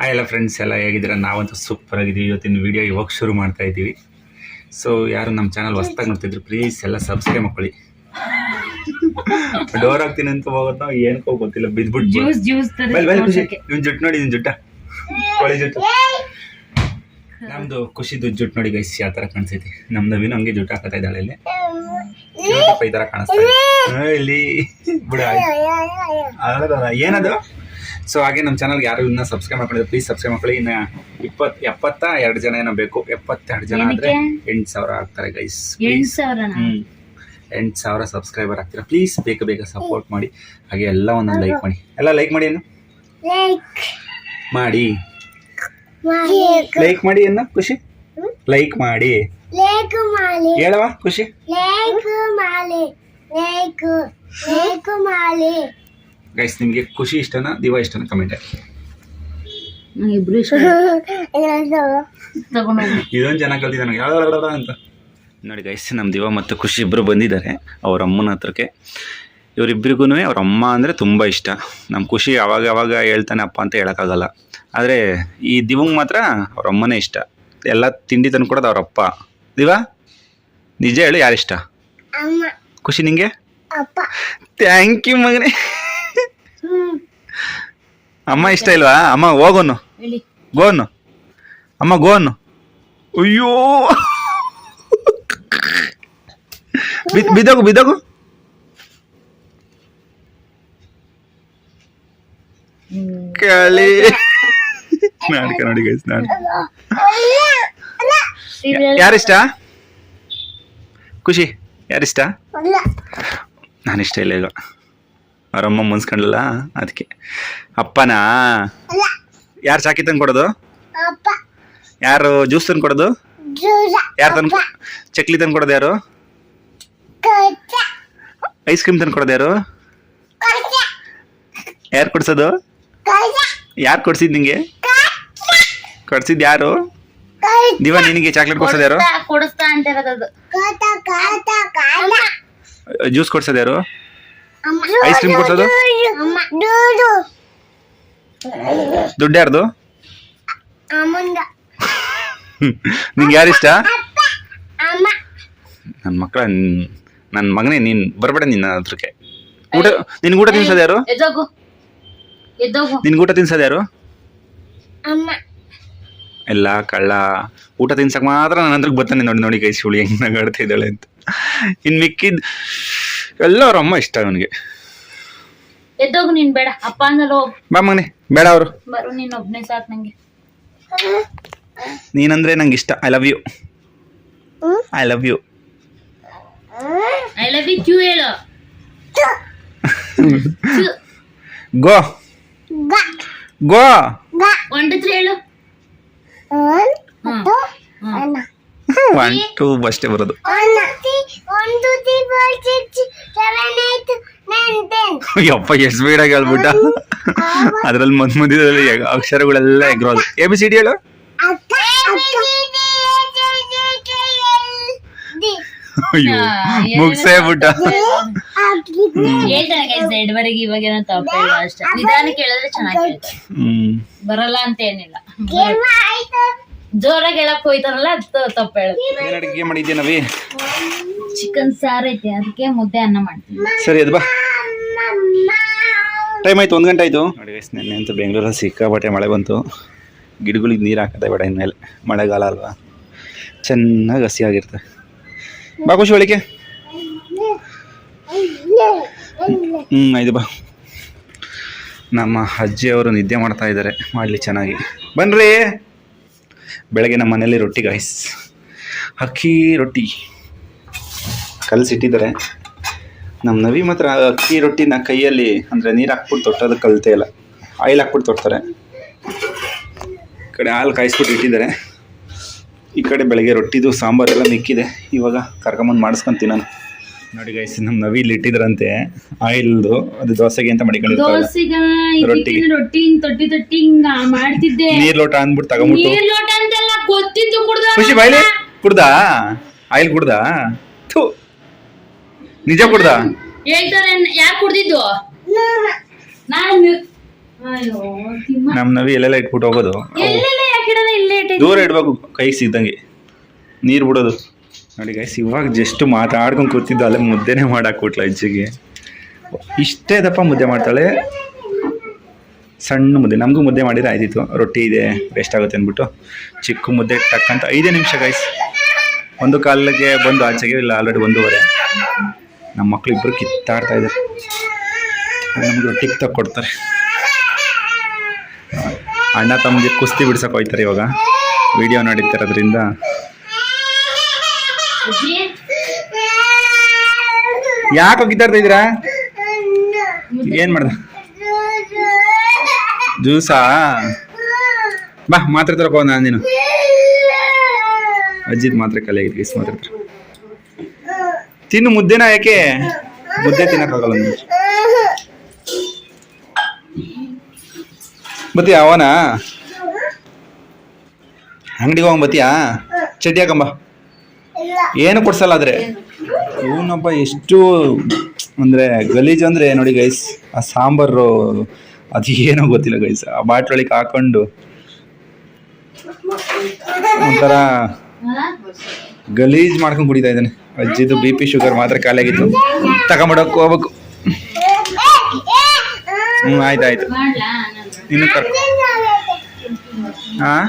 ಆ ಎಲ್ಲ ಫ್ರೆಂಡ್ಸ್ ಎಲ್ಲ ಹೇಗಿದ್ದೀರ? ನಾವಂತೂ ಸೂಪರ್ ಆಗಿದ್ದೀವಿ. ಇವತ್ತಿನ ವಿಡಿಯೋ ಇವಾಗ ಶುರು ಮಾಡ್ತಾ ಇದ್ದೀವಿ. ಸೊ ಯಾರು ನಮ್ಮ ಚಾನಲ್ ಹೊಸ್ದಾಗಿ ನೋಡ್ತಿದ್ರು ಪ್ಲೀಸ್ ಎಲ್ಲ ಸಬ್ಸ್ಕ್ರೈಬ್ ಮಾಡ್ಕೊಳ್ಳಿ. ಡೋರ್ ಆಗ್ತೀನಿ ಅಂತ ಹೋಗುತ್ತ ಏನಕ್ಕೋ ಗೊತ್ತಿಲ್ಲ ಬಿದ್ಬಿಟ್ಟು ಜ್ಯೂಸ್ ಜ್ಯೂಸ್ ಬಲ್ ಬಲ್ ಖುಷಿ. ನಿನ್ ಜುಟ್ಟು ನೋಡಿ ನಿಮ್ಮ ಜುಟ್ಟ. ಕೊಳಿ ಜುಟ್ಟು. ನಮ್ದು ಖುಷಿದು ಜುಟ್ಟು ನೋಡಿ ಗೈಸ್ ಯಾವ ತರ ಕಾಣಿಸೈತಿ ನಮ್ಮ ನವೀನು ಹಂಗೆ ಜುಟ್ಟು ಹಾಕತಾ ಇದ್ದಾಳೆ ಇಲ್ಲಿ. ಈ ತರ ಕಾಣಿಸ್ತಾ ಇಲ್ಲಿ. ಬಿಡ ಏನದು? ಸೊ ಹಾಗೆ ನಮ್ಮ ಚಾನಲ್ಗೆ ಯಾರು ಇನ್ನೂ ಸಬ್ಸ್ಕ್ರೈಬ್ ಮಾಡ್ಕೊಂಡಿದ್ರೆ ಪ್ಲೀಸ್ ಸಬ್ಸ್ಕ್ರೈಬ್ ಮಾಡ್ಕೊಳ್ಳಿ. ಇನ್ನ ಇಪ್ಪತ್ ಎಪ್ಪತ್ತ ಎರಡು ಜನ ಏನೋ ಬೇಕು. ಎಪ್ಪತ್ತೆರಡು ಜನ ಅಂದರೆ ಎಂಟು ಸಾವಿರ ಆಗ್ತಾರೆ ಗೈಸ್ ಎಂಟು ಸಾವಿರನ? ಹ್ಮ್. ಎಂಟು ಸಾವಿರ ಸಬ್ಸ್ಕ್ರೈಬರ್ ಆಗ್ತೀರಾ? ಪ್ಲೀಸ್ ಬೇಗ ಬೇಗ ಸಪೋರ್ಟ್ ಮಾಡಿ. ಹಾಗೆ ಎಲ್ಲ ಒಂದೊಂದು ಲೈಕ್ ಮಾಡಿ. ಎಲ್ಲ ಲೈಕ್ ಮಾಡಿ ಏನು ಮಾಡಿ. ಲೈಕ್ ಮಾಡಿ ಏನು ಖುಷಿ? ಲೈಕ್ ಮಾಡಿ. ಹೇಳವಾ ಮಾಲೆ ಹೇಳವ ಖುಷಿ? ಲೈಕ್ ಮಾಡಿ. ಲೈಕ್ ಲೈಕ್ ಮಾಲೆ ಗೈಸ್ ನಿಮಗೆ ಖುಷಿ ಇಷ್ಟನಾ ದಿವ ಇಷ್ಟನಾ ಕಮೆಂಟ್ ಹಾಕಿ? ಇಬ್ರು ಇಷ್ಟ. ತಗೊಂಡೋಗಿ. ಇದೊಂದು ಜನ ಕಲ್ತಿದ್ದೆ ನನಗೆ ಯಾವ್ದಾರ ಅಂತ? ನೋಡಿ ಗೈಸ್ ನಮ್ಮ ದಿವ ಮತ್ತು ಖುಷಿ ಇಬ್ಬರು ಬಂದಿದ್ದಾರೆ. ಅವ್ರ ಅಮ್ಮನ ಹತ್ರಕ್ಕೆ. ಇವರಿಬ್ಬರಿಗೂ ಅವ್ರ ಅಮ್ಮ ಅಂದರೆ ತುಂಬ ಇಷ್ಟ. ನಮ್ಮ ಖುಷಿ ಅವಾಗ ಅವಾಗ ಹೇಳ್ತಾನೆ ಅಪ್ಪ ಅಂತ ಹೇಳೋಕ್ಕಾಗಲ್ಲ. ಆದರೆ ಈ ದಿವಂಗೆ ಮಾತ್ರ ಅವ್ರ ಅಮ್ಮನೇ ಇಷ್ಟ. ಎಲ್ಲ ತಿಂಡಿ ತಂದು ಕೊಡೋದು ಅವ್ರ ಅಪ್ಪ. ದಿವ ನಿಜ ಹೇಳು ಯಾರಿಷ್ಟ? ಅಮ್ಮ. ಖುಷಿ ನಿಂಗೆ? ಅಪ್ಪ. ಥ್ಯಾಂಕ್ ಯು ಮಗನೇ. ಅಮ್ಮ ಇಷ್ಟ ಇಲ್ವಾ? ಅಮ್ಮ ಹೋಗೋನು. ಹೇಳಿ. ಗೋನು. ಅಮ್ಮ ಗೋನು. ಅಯ್ಯೋ. ಬಿದ್- ಬಿದ್ದೋಗು ಬಿದ್ದೋಗು. ಕಳಿ. ನಾಟಕ ನೋಡಿ ಗೈಸ್ ನಾಟಕ ಯಾರಿಷ್ಟ ಖುಷಿ. ಯಾರಿಷ್ಟ ನಾನಿಷ್ಟ ಇಲ್ಲ ಈಗ. ಅವರಮ್ಮ ಮುನ್ಸ್ಕೊಂಡಲ್ಲ ಅದಕ್ಕೆ ಅಪ್ಪನಾ? ಅಲ್ಲ ಯಾರು ಚಾಕಿ ತಂದು ಕೊಡೋದು? ಅಪ್ಪ. ಯಾರು ಜ್ಯೂಸ್ ತಂದು ಕೊಡೋದು? ಯಾರು ತಂದು ಚಕ್ಲಿ ತಂದು ಕೊಡೋದು ಯಾರು? ಐಸ್ ಕ್ರೀಮ್ ತಂದು ಕೊಡೋದು ಯಾರು? ಯಾರು ಕೊಡ್ಸೋದು? ಯಾರು ಕೊಡ್ಸಿದ್ ನಿಂಗೆ? ಕೊಡ್ಸಿದ್ ಯಾರು? ದಿವ ನಿನಗೆ ಚಾಕ್ಲೇಟ್ ಕೊಡ್ಸೋದು ಯಾರು? ಜ್ಯೂಸ್ ಕೊಡ್ಸೋದು ಯಾರು? ಐಸ್ ಕ್ರೀಮ್ ಕೊಡ್ಸೋದು ದುಡ್ಡು ಯಾರ್ದು? ನಿಂಗೆ ಯಾರಿಷ್ಟ ನನ್ನ ಮಕ್ಕಳ ನನ್ನ ಮಗನೇ ನೀನ್ ಬರಬೇಡ ನಿನ್ನ ಹತ್ರಕ್ಕೆ. ಊಟ ನಿನ್ ಊಟ ತಿನ್ಸೋದು ಯಾರು? ನಿನ್ ಊಟ ತಿನ್ಸೋದು ಯಾರು? ಎಲ್ಲ ಕಳ್ಳ. ಊಟ ತಿನ್ಸಕ್ ಮಾತ್ರ ನನ್ನ ಹತ್ರಕ್ಕೆ ಬರ್ತಾನೆ ನೋಡಿ ನೋಡಿ ಕೈ ಸುಳಿ ಹೆಂಗ್ ನಗಾಡ್ತಾ ಇದ್ದಾಳೆ ಅಂತ. ಇನ್ ಮಿಕ್ಕಿದ್ ಎಲ್ಲ ಅವ್ರ ಅಮ್ಮ ಇಷ್ಟ ಅವನಿಗೆ. ಎದ್ದೋಗು ನೀನ್ ಬೇಡ ಅಪ್ಪ ಅಂದಲ್ಲ ಹೋಗು. ಬಾ ಮಗನೆ ಬೇಡ ಅವರು. ಬರು ನೀನ್ ಒಬ್ನೇ ಸಾಕು ನಂಗೆ. ನೀನಂದ್ರೆ ನಂಗೆ ಇಷ್ಟ I love you I love you I love you Q ಹೇಳು. ಗೋ. ಗ. ಒನ್ ಟು ತ್ರೀ ಹೇಳು. ಹ್ಮ್. ಅನ್ನ ಒನ್ ಟೂ ಅಷ್ಟೇ ಬರೋದು. ಯಪ್ಪ ಎಷ್ಟು ಸ್ಪೀಡಾಗಿ ಹೇಳ್ಬಿಟ್ಟ. ಅದ್ರಲ್ಲಿ ಮದ್ ಮಧ್ಯದಲ್ಲಿ ಅಕ್ಷರಗಳೆಲ್ಲ ಎಗ್ರೋದು. ಎ ಬಿ ಸಿ ಡಿ ಹೇಳು. ಅಯ್ಯೋ ಮುಗ್ಸೇ ಬಿಟ್ಟ. ಇವಾಗ ಏನೋ ತಪ್ಪ ಇಲ್ಲ ಅಷ್ಟೇ. ನಿಧಾನಕ್ಕೆ ಹೇಳಿದ್ರೆ ಚೆನ್ನಾಗಿ ಹ್ಮ್. ಬರಲ್ಲ ಅಂತ ಏನಿಲ್ಲ. ಜೋರಾಗಿ ಹೇಳಕ್ ಹೋಯ್ತಾರಲ್ಲ ತಪ್ಪು ಏನ್ ಅಡಿಗೆ ಮಾಡಿದ್ಯಾ ನವಿ? ಚಿಕನ್ ಸಾರು ಐತೆ ಅದಕ್ಕೆ ಮುದ್ದೆ ಅನ್ನ ಮಾಡ್ತೀನಿ. ಸರಿ ಅದು ಬಾ. ಟೈಮ್ ಆಯ್ತು ಒಂದು ಗಂಟೆ ಆಯ್ತು. ನೋಡಿ ನೆನ್ನೆ ಅಂತೂ ಬೆಂಗಳೂರಲ್ಲಿ ಸಿಕ್ಕಾಪಟ್ಟೆ ಮಳೆ ಬಂತು. ಗಿಡಗಳಿಗೆ ನೀರು ಹಾಕದೆ ಬೇಡ ಇನ್ಮೇಲೆ. ಮಳೆಗಾಲ ಅಲ್ವಾ? ಚೆನ್ನಾಗಿ ಹಸಿ ಆಗಿರ್ತದೆ ಬಾ ಖುಷಿ ಒಳಗೆ ಹ್ಞೂ ಆಯ್ತು ಬಾ. ನಮ್ಮ ಅಜ್ಜಿಯವರು ನಿದ್ದೆ ಮಾಡ್ತಾ ಇದ್ದಾರೆ ಮಾಡಲಿ ಚೆನ್ನಾಗಿ. ಬನ್ರಿ. ಬೆಳಗ್ಗೆ ನಮ್ಮ ಮನೇಲಿ ರೊಟ್ಟಿ ಗಾಯ್ಸ್ ಅಕ್ಕಿ ರೊಟ್ಟಿ. ಕಲಸಿಟ್ಟಿದ್ದಾರೆ. ನಮ್ಮ ನವಿ ಮಾತ್ರ ಅಕ್ಕಿ ರೊಟ್ಟಿನ ಕೈಯಲ್ಲಿ ಅಂದರೆ ನೀರು ಹಾಕ್ಬಿಟ್ಟು ತೊಟ್ಟೋದು ಕಲಿತೇ ಇಲ್ಲ ಆಯಿಲ್ ಹಾಕ್ಬಿಟ್ಟು ತೊಡ್ತಾರೆ ಈ ಕಡೆ ಹಾಲು ಕಾಯಿಸ್ಬಿಟ್ಟು ಇಟ್ಟಿದ್ದಾರೆ. ಈ ಕಡೆ ಬೆಳಗ್ಗೆ ರೊಟ್ಟಿದು ಸಾಂಬಾರೆಲ್ಲ ಮಿಕ್ಕಿದೆ. ಇವಾಗ ಕರ್ಕೊಂಬಂದು ಮಾಡಿಸ್ಕೊಂತೀನಿ ನಾನು ನೋಡಿ ಗೈಸ್ ನಮ್ಮ ನವಿ ಇಲ್ಲಿ ಇಟ್ಟಿದ್ರಂತೆ ಆಯಿಲ್ದು ಅದು ದೋಸೆಗೆ ಅಂತ ಮಾಡಿಕೊಂಡಿರ್ತಾರೆ ದೋಸೆಗ? ರೊಟ್ಟಿಗೆ. ಇಟ್ಟಿದ್ದೀನಿ ರೊಟ್ಟಿ ಹಿಂಗ್ ತೊಟ್ಟಿ ತೊಟ್ಟಿ ಹಿಂಗ ಮಾಡ್ತಿದ್ದೆ. ನೀರ್ ಲೋಟ ಅಂದ್ಬಿಟ್ಟು ತಗೊಂಬಿಟ್ಟು. ನೀರ್ ಲೋಟ ಅಂತೆಲ್ಲ ಗೊತ್ತಿದ್ದು ಕುಡ್ದ ಖುಷಿ ಬಾಯ್ಲಿ. ಕುಡ್ದಾ? ಆಯಿಲ್ ಕುಡ್ದ? ಥೂ. ನಿಜ ಕುಡ್ದಾ? ಹೇಳ್ತಾರೆ ಯಾರು ಕುಡ್ದಿದ್ದು? ನಾನು ಅಯ್ಯೋ ತಿಮ್ಮ. ನಮ್ಮ ನವಿ ಎಲ್ಲೆಲ್ಲ ಇಟ್ಬಿಟ್ಟು ಹೋಗೋದು. ಎಲ್ಲೆಲ್ಲ ಯಾಕಿಡೋಣ ಇಲ್ಲೇ ಇಟ್ಟಿದ್ದು ದೂರ ಇಡ್ಬೇಕು ಕೈಗೆ ಸಿಗ್ದಂಗೆ. ನೀರು ಬಿಡೋದು. ನೋಡಿ ಗೈಸ್ ಇವಾಗ ಜಸ್ಟ್ ಮಾತಾಡ್ಕೊಂಡು ಕೂತಿದ್ದು ಅಲ್ಲೇ ಮುದ್ದೆನೇ ಮಾಡಾಕ್ಬಿಟ್ಲ ಅಜ್ಜಿಗೆ ಇಷ್ಟೇ ದಪ್ಪ ಮುದ್ದೆ ಮಾಡ್ತಾಳೆ. ಸಣ್ಣ ಮುದ್ದೆ, ನಮಗೂ ಮುದ್ದೆ ಮಾಡಿದ್ರೆ ಆಯ್ತಿತ್ತು. ರೊಟ್ಟಿ ಇದೆ ವೇಸ್ಟ್ ಆಗುತ್ತೆ ಅಂದ್ಬಿಟ್ಟು. ಚಿಕ್ಕ ಮುದ್ದೆ ತಕ್ಕಂತ ಐದೇ ನಿಮಿಷ ಗೈಸ್ ಒಂದು ಕಾಲಿಗೆ ಬಂದು ಆಚೆಗೆ ಇಲ್ಲ ಆಲ್ರೆಡಿ ಒಂದೂವರೆ. ನಮ್ಮ ಮಕ್ಕಳು ಇಬ್ಬರು ಕಿತ್ತಾಡ್ತಾ ಇದ್ದಾರೆ. ನಮ್ಗೆ ರೊಟ್ಟಿ ತಕ್ಕೊಡ್ತಾರೆ ಅಣ್ಣ ತಮ್ಮಗೆ ಕುಸ್ತಿ ಬಿಡ್ಸಕ್ಕೆ ಹೋಯ್ತಾರೆ ಇವಾಗ. ವಿಡಿಯೋ ನಡೀತಿರೋದ್ರಿಂದ ಯಾಕೆ ಹೋಗಿದ್ದಾರ್ತಾ ಇದ್ದೀರಾ? ಏನ್ ಮಾಡ್ದ? ಜ್ಯೂಸಾ? ಬಾ ಮಾತ್ರ ತರಪ್ಪ ನಾನು ನೀನು. ಅಜ್ಜಿದ್ ಮಾತ್ರ ಕಲೆ ಇಸ್ ಮಾತ್ರ ತರ. ತಿನ್ನು ಮುದ್ದೆನ ಯಾಕೆ? ಮುದ್ದೆ ತಿನ್ನಕ್ಕಾಗಲ್ಲ ಬತ್ತಿ ಅವನಾ? ಅಂಗಡಿಗೆ ಹೋಗಿ ಬತ್ತೀಯಾ? ಚಡ್ಡಿ ಹಾಕಂಬ ಏನು ಕೊಡ್ಸಲ್ಲ ಆದ್ರೆ? ಇವನಪ್ಪ ಎಷ್ಟು ಅಂದ್ರೆ ಗಲೀಜು ಅಂದ್ರೆ ನೋಡಿ ಗೈಸ್ ಆ ಸಾಂಬಾರು ಅದು ಏನೋ ಗೊತ್ತಿಲ್ಲ ಗೈಸ್ ಆ ಬಾಟ್ಲೊಳಗೆ ಹಾಕೊಂಡು ಒಂಥರ? ಗಲೀಜ್ ಮಾಡ್ಕೊಂಡು ಕುಡಿತಾ ಇದ್ದಾನೆ. ಅಜ್ಜಿದು ಬಿ ಪಿ ಶುಗರ್ ಮಾತ್ರ ಖಾಲಿಯಾಗಿತ್ತು. ತಗೊಂಬಿಡೋಕೆ ಹೋಗ್ಬೇಕು. ಹ್ಞೂ ಆಯ್ತಾಯ್ತು ಇನ್ನು ಕರ್ಕೊ ಹಾಂ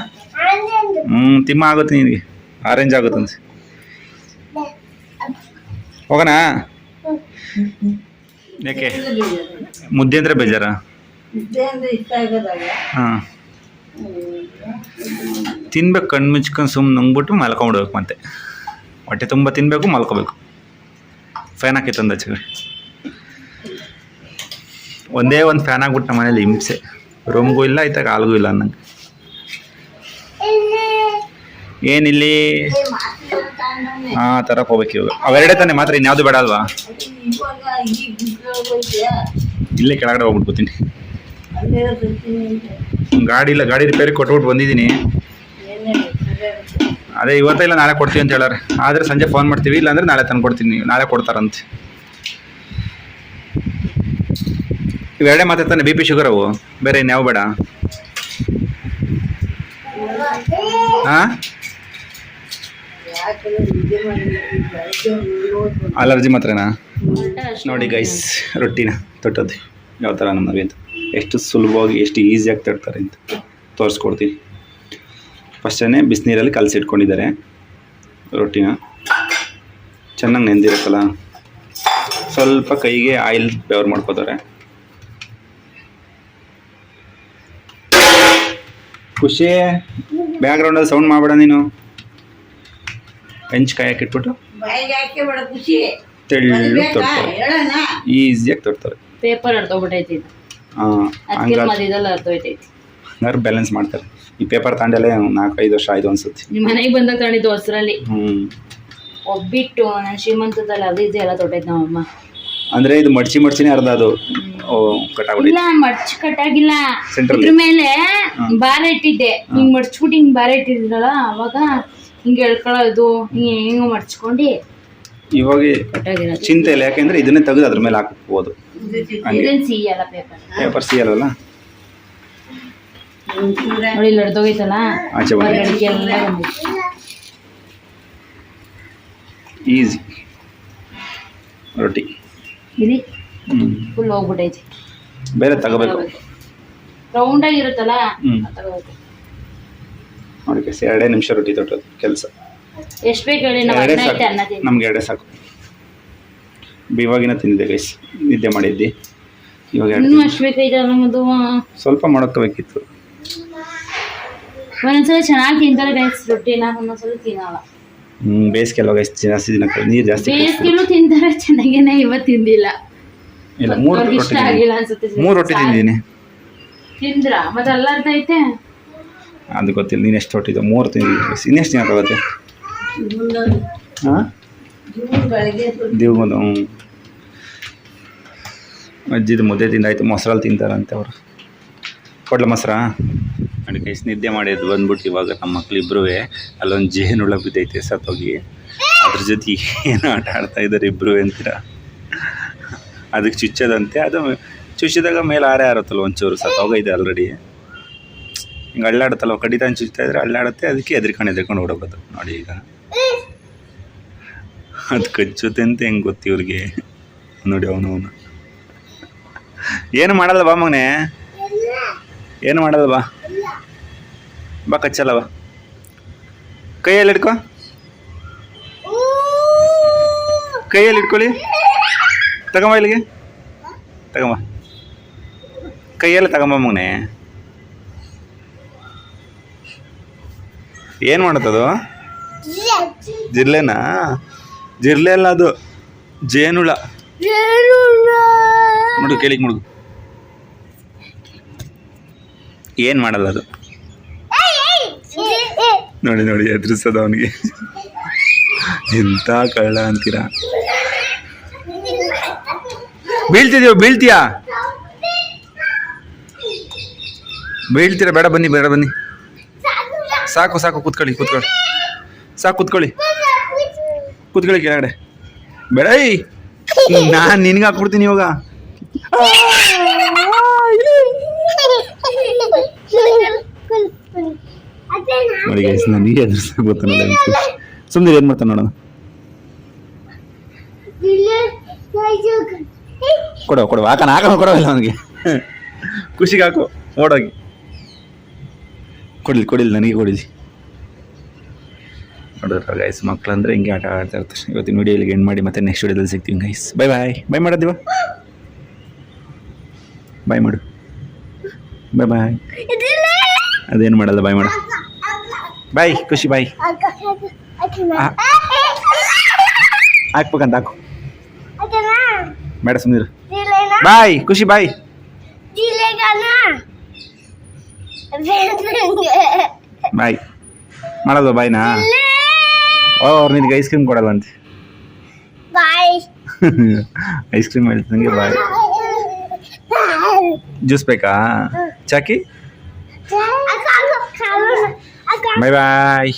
ಹ್ಞೂ ತಿಮ್ಮ ಆಗುತ್ತೆ ನಿನಗೆ. ಆರೆಂಜ್ ಆಗುತ್ತಂತೆ. ಹೋಗೋಣ? ಯಾಕೆ? ಮುದ್ದೆ ಅಂದ್ರೆ ಬೇಜಾರ? ಹಾಂ. ತಿನ್ಬೇಕು ಕಣ್ಣು ಮುಚ್ಕೊಂಡು ಸುಮ್ಮನೆ ನುಂಗ್ಬಿಟ್ಟು ಮಲ್ಕೊಂಡ್ಬಿಡ್ಬೇಕು ಮತ್ತೆ. ಹೊಟ್ಟೆ ತುಂಬ ತಿನ್ನಬೇಕು ಮಲ್ಕೋಬೇಕು. ಫ್ಯಾನ್ ಹಾಕಿ ತಂದ ಒಂದೇ ಒಂದು ಫ್ಯಾನ್ ಆಗ್ಬಿಟ್ಟು ನಮ್ಮ ಮನೇಲಿ ಹಿಂಸೆ. ರೂಮ್ಗೂ ಇಲ್ಲ ಆಯ್ತಾಗ ಹಾಲ್ಗೂ ಇಲ್ಲ ಅನ್ನಂಗೆ. ಏನಿಲ್ಲಿ? ಹಾಂ, ತರಕ್ ಹೋಗ್ಬೇಕು ಇವಾಗ. ಅವೆರಡೇ ತಾನೆ, ಮಾತ್ರ ಇನ್ಯಾವುದು ಬೇಡ ಅಲ್ವಾ? ಇಲ್ಲೇ ಕೆಳಗಡೆ ಹೋಗ್ಬಿಟ್ಬಿಡ್ತೀನಿ ಗಾಡಿ ಇಲ್ಲ, ಗಾಡಿ ರಿಪೇರಿ ಕೊಟ್ಬಿಟ್ಟು ಬಂದಿದ್ದೀನಿ. ಅದೇ ಇವತ್ತೇ ಇಲ್ಲ, ನಾಳೆ ಕೊಡ್ತೀವಿ ಅಂತ ಹೇಳಾರೆ. ಆದರೆ ಸಂಜೆ ಫೋನ್ ಮಾಡ್ತೀವಿ, ಇಲ್ಲಾಂದ್ರೆ ನಾಳೆ ತಂದು ಕೊಡ್ತೀನಿ. ನಾಳೆ ಕೊಡ್ತಾರಂತೆ. ಇವೆರಡೇ ಮಾತ್ರ ತಾನೆ, ಬಿ ಪಿ ಶುಗರ್ ಅವು. ಬೇರೆ ಇನ್ಯಾವು ಬೇಡ. ಹಾಂ? ಅಲರ್ಜಿ ಮಾತ್ರನಾ? ನೋಡಿ ಗೈಸ್ ರೊಟ್ಟಿನ ತೊಟ್ಟದ್ದು ಯಾವ ಥರ ನಮ್ಮ ಅಂತ ಎಷ್ಟು ಸುಲಭವಾಗಿ ಎಷ್ಟು ಈಸಿಯಾಗಿ ತಡ್ತಾರೆ ಅಂತ ತೋರಿಸ್ಕೊಡ್ತೀನಿ. ಫಸ್ಟೇ ಬಿಸಿನೀರಲ್ಲಿ ಕಲಸಿಟ್ಕೊಂಡಿದ್ದಾರೆ ರೊಟ್ಟಿನ. ಚೆನ್ನಾಗಿ ನೆಂದಿರುತ್ತಲ್ಲ? ಸ್ವಲ್ಪ ಕೈಗೆ ಆಯಿಲ್ ಬೆವರ್ ಮಾಡ್ಕೋತಾರೆ. ಖುಷಿ. ಬ್ಯಾಕ್ಗ್ರೌಂಡಲ್ಲಿ ಸೌಂಡ್ ಮಾಡಬೇಡ ನೀನು. ಹೆಂಚ್ ಕಾಯಕ್ಕೆ ಇಟ್ಬಿಟ್ಟು ತೆಳ್ಳು ತೊಡ್ತಾರೆ. ಈಸಿಯಾಗಿ ತೊಡ್ತಾರೆ. ಪೇಪರ್ ಅರ್ಧೋಗ್ಬಿಟ್ಟೈತಿ ಹಂಗಾರೆ ಬ್ಯಾಲೆನ್ಸ್ ಮಾಡ್ತಾರೆ. ಈ ಪೇಪರ್ ತಾಂಡೆಲ್ಲ ನಾಲ್ಕೈದು ವರ್ಷ ಆಯ್ತು ಅನ್ಸುತ್ತೆ. ನಿಮ್ಮ ಮನೆಗೆ ಬಂದಾಗ ತಾಂಡಿದ್ದು ಹೊಸರಲ್ಲಿ. ಹ್ಞೂ ಒಬ್ಬಿಟ್ಟು ನನ್ನ ಶ್ರೀಮಂತದಲ್ಲಿ ಅದು ಇದು ಎಲ್ಲ ತೊಟ್ಟೈತೆ ನಮ್ಮಮ್ಮ ಅಂದ್ರೆ ಇದು ಮಡ್ಚಿ ಮಡ್ಚಿನ ಅರ್ಧ ಅದು. ಇಲ್ಲ ಮಡ್ಚಿ ಕಟ್ಟಾಗಿಲ್ಲ. ಇದ್ರ ಮೇಲೆ ಬಾರ ಇಟ್ಟಿದ್ದೆ. ಹಿಂಗ್ ಮಡ್ಚ್ಬಿಟ್ಟು ಹಿಂಗ್ ಬಾರ ಇಟ್ಟಿದ್ರಲ್ಲ ಅವಾಗ ಹಿಂಗ್ ಎಳ್ಕೊಳ್ಳೋದು ಹಿಂಗೆ ಹಿಂಗ ಮಡ್ಚ್ಕೊಂಡು ಇವಾಗ ಚಿಂತೆ ಇಲ್ಲ ಯಾಕೆಂದ್ರೆ ಇದನ್ನೇ ತೆಗೆದು ಅದ್ರ ಮೇಲೆ ಹಾಕಬಹುದು ಹಂಗೆ. ಸಿಹಿಯಲ್ಲ ಪೇಪರ್ ಪೇಪರ್ ಸಿಯಲ್ಲ ನೋಡಿ ಇಲ್ಲಿ ಅರ್ಧೋಗೈತಲ್ಲ? ಆಚೆ ಬಂದು ಹೊರಗಡೆಗೆ ಎಲ್ಲ ಬಂದೈತಿ ಈಸಿ. ರೊಟ್ಟಿ. ಇಲ್ಲಿ? ಹ್ಞೂ ಫುಲ್ ಹೋಗ್ಬಿಟ್ಟೈತಿ. ಬೇರೆ ತಗೋಬೇಕು. ರೌಂಡ್ ಆಗಿರುತ್ತಲ್ಲ ಹ್ಞೂ ಅದ್ ತಗೋಬೇಕು. ನೋಡಿ ಎರಡೇ ನಿಮಿಷ ರೊಟ್ಟಿ ತೊಟ್ಟೋದು ಕೆಲಸ. ಎಷ್ಟ್ ಬೇಕು ಹೇಳಿ ಎರಡೇ ಸಾಕು. ನಮ್ಗೆ ಎರಡೇ ಸಾಕು. ಇವಾಗಿನ ತಿಂದಿದ್ದೆ ಗೈಸ್ ನಿದ್ದೆ ಮಾಡಿದ್ದಿ? ಇವಾಗ ಎರಡು ಇನ್ನೂ ಅಷ್ಟು ಬೇಕೈತೆ ನಮ್ಮದು ಸ್ವಲ್ಪ ಮಾಡ್ಕೋಬೇಕಿತ್ತು ಒಂದೊಂದ್ಸಲ ಚೆನ್ನಾಗಿ ತಿಂತಾರೆ ಗೈಸ್ ರೊಟ್ಟಿನ ಒಂದೊಂದ್ಸಲ ತಿನ್ನಲ್ಲ. ಹ್ಞೂ ಬೇಸಿಗೆಲ್ಲ ಗೈಸ್ ಜಾಸ್ತಿ ದಿನ ನೀರು ಜಾಸ್ತಿ ತಿಂತಾರೆ ಚೆನ್ನಾಗೇನೆ ಇವತ್ತು ತಿಂದಿಲ್ಲ. ಇಲ್ಲ ಮೂರು ರೊಟ್ಟಿ ಆಗಿಲ್ಲ ಅನ್ಸುತ್ತೆ. ಮೂರು ರೊಟ್ಟಿ ತಿಂದಿದ್ದೀನಿ. ತಿಂದ್ರ? ಮತ್ತೆ ಅಲ್ಲ ಅರ್ಥ ಐತೆ? ಅದು ಗೊತ್ತಿಲ್ಲ. ನೀನು ಎಷ್ಟು ಹೊಟ್ಟಿದ್ದು ಮೂರು ತಿಂಗಳು. ಇನ್ನೆಷ್ಟು ದಿನಕ್ಕಾಗುತ್ತೆ ಹಾಂ ಜೂನ್ ಬೆಳಗ್ಗೆ ದೇವ್ಗೊಂದು ಹ್ಞೂ ಅಜ್ಜಿದು ಮುದ್ದೆ ತಿಂದಾಯ್ತು ಮೊಸರಲ್ಲಿ ತಿಂತಾರಂತೆ ಅವರು. ಕೊಡ್ಲ ಮೊಸರ? ಅಡುಗೆ ನಿದ್ದೆ ಮಾಡಿದ್ದು ಬಂದ್ಬಿಟ್ಟು ಇವಾಗ ನಮ್ಮ ಮಕ್ಳು ಇಬ್ಬರೂ ಅಲ್ಲೊಂದು ಜೇನುಳ ಬಿದ್ದೈತೆ ಸತ್ತೋಗಿ. ಅದ್ರ ಜೊತೆ ಏನು ಆಟ ಆಡ್ತಾ ಇದ್ದಾರೆ ಇಬ್ಬರು ಅಂತೀರ? ಅದಕ್ಕೆ ಚುಚ್ಚದಂತೆ. ಅದು ಚುಚ್ಚಿದಾಗ ಮೇಲೆ ಆರೇ ಆರುತ್ತಲ್ಲ ಒಂಚೂರು ಸತ್ತೋಗೈತೆ ಆಲ್ರೆಡಿ ಹಿಂಗೆ ಅಳ್ಳಾಡುತ್ತಲ್ಲ ಕಡಿತ ಚುಚ್ತಾ ಇದ್ರೆ ಅಳ್ಳಾಡುತ್ತೆ ಅದಕ್ಕೆ ಎದ್ರಿಕೊಂಡು ಎದ್ರಿಕೊಂಡು ಓಡೋಗೋದು ನೋಡಿ ಈಗ. ಅದು ಕಚ್ಚುತ್ತೆ ಅಂತ ಹೆಂಗೆ ಗೊತ್ತಿ ಇವ್ರಿಗೆ. ನೋಡಿ ಅವನು ಅವನು. ಏನು ಮಾಡಲ್ಲ ಬಾ ಮಗನೇ. ಏನು ಮಾಡಲ್ಲ ಬಾ. ಬಾ ಕಚ್ಚಲ್ಲ ಬಾ. ಕೈಯಲ್ಲಿ ಹಿಡ್ಕೊ. ಕೈಯಲ್ಲಿ ಇಟ್ಕೊಳ್ಳಿ ತಗೊಂಬ ಇಲ್ಲಿಗೆ. ತಗೊಂಬ. ಕೈಯಲ್ಲಿ ತಗೊಂಬ ಮಗನೆ. ಏನು ಮಾಡುತ್ತದು? ಜಿರ್ಲೆನಾ ಜಿರ್ಲೆ ಅಲ್ಲ ಅದು ಜೇನುಳ. ನೋಡು ಕೇಳಿ ಮುಡುಗು. ಏನು ಮಾಡಲ್ಲ ಅದು? ನೋಡಿ ನೋಡಿ ಎದುರಿಸೋದು ಅವನಿಗೆ. ಎಂಥ ಕಳ್ಳ ಅಂತೀರಾ? ಬೀಳ್ತಿದ್ಯೋ ಬೀಳ್ತೀಯಾ? ಬೀಳ್ತೀರಾ? ಬೇಡ ಬನ್ನಿ ಬೇಡ ಬನ್ನಿ. ಸಾಕು ಸಾಕು, ಕೂತ್ಕೊಳ್ಳಿ ಕೂತ್ಕೊಳ್ಳಿ. ಸಾಕು, ಕುತ್ಕೊಳ್ಳಿ. ಕುತ್ಕೊಳ್ಳಿ ಕೆಳಗಡೆ. ಬೇಡ ನಾನು ನಿನ್ಗೆ ಹಾಕ್ಬಿಡ್ತೀನಿ ಇವಾಗ. ನೋಡಿ ಗೈಸ್ ನನಗೆ ಎದುರಿಸಕ್ಕೆ ಗೊತ್ತಾನಲ್ಲ ಸುಮ್ಮನೆ ಏನು ಮಾಡ್ತಾನೆ ನೋಡೋಣ. ಕೊಡೋ, ಕೊಡು, ಹಾಕೋಣ ಹಾಕೋಣ ಕೊಡೋಲ್ಲ ಅವನಿಗೆ. ಖುಷಿಗೆ ಹಾಕು, ಓಡೋಗಿ. ಕೊಡಿಲಿ ಕೊಡಿಲಿ ನನಗೆ ಕೊಡಿಲಿ. ನೋಡಿದ್ರ ಗೈಸ್ ಮಕ್ಳು ಅಂದರೆ ಹಿಂಗೆ ಆಟ ಆಡ್ತಾ ಇರ್ತಾರೆ. ಇವತ್ತಿನ ವಿಡಿಯೋಲಿಗೆ ಎಂಡ್ ಮಾಡಿ ಮತ್ತೆ ನೆಕ್ಸ್ಟ್ ವೀಡಿಯೋದಲ್ಲಿ ಸಿಗ್ತೀವಿ ಗೈಸ್ ಬೈ ಬಾಯ್ ಬೈ ಮಾಡೋದಿವ ಬಾಯ್ ಮಾಡು. ಬೈ ಬಾಯ್ ಅದೇನು ಮಾಡಲ್ಲ ಬಾಯ್ ಮಾಡು. ಬಾಯ್ ಖುಷಿ ಬಾಯ್ ಹಾಕ್ಬೇಕಂತ ಹಾಕು. ಬೇಡ ಸುಮ್ಮನಿರು ಬಾಯ್ ಖುಷಿ ಬಾಯ್ ಬಾಯ್. ಮಾಡೋದು ಬಾಯ್ನಾ? ಓ ಅವ್ರು ನಿನಗೆ ಐಸ್ ಕ್ರೀಮ್ ಕೊಡಲ್ಲ ಅಂತೆ. ಬಾಯ್. ಐಸ್ ಕ್ರೀಮ್ ಹೇಳ್ತಂಗೆ ಬಾಯ್. ಜ್ಯೂಸ್ ಬೇಕಾ? ಚಾಕಿ? ಅಕ್ಕ ಅಕ್ಕ ಬಾಯ್ ಬಾಯ್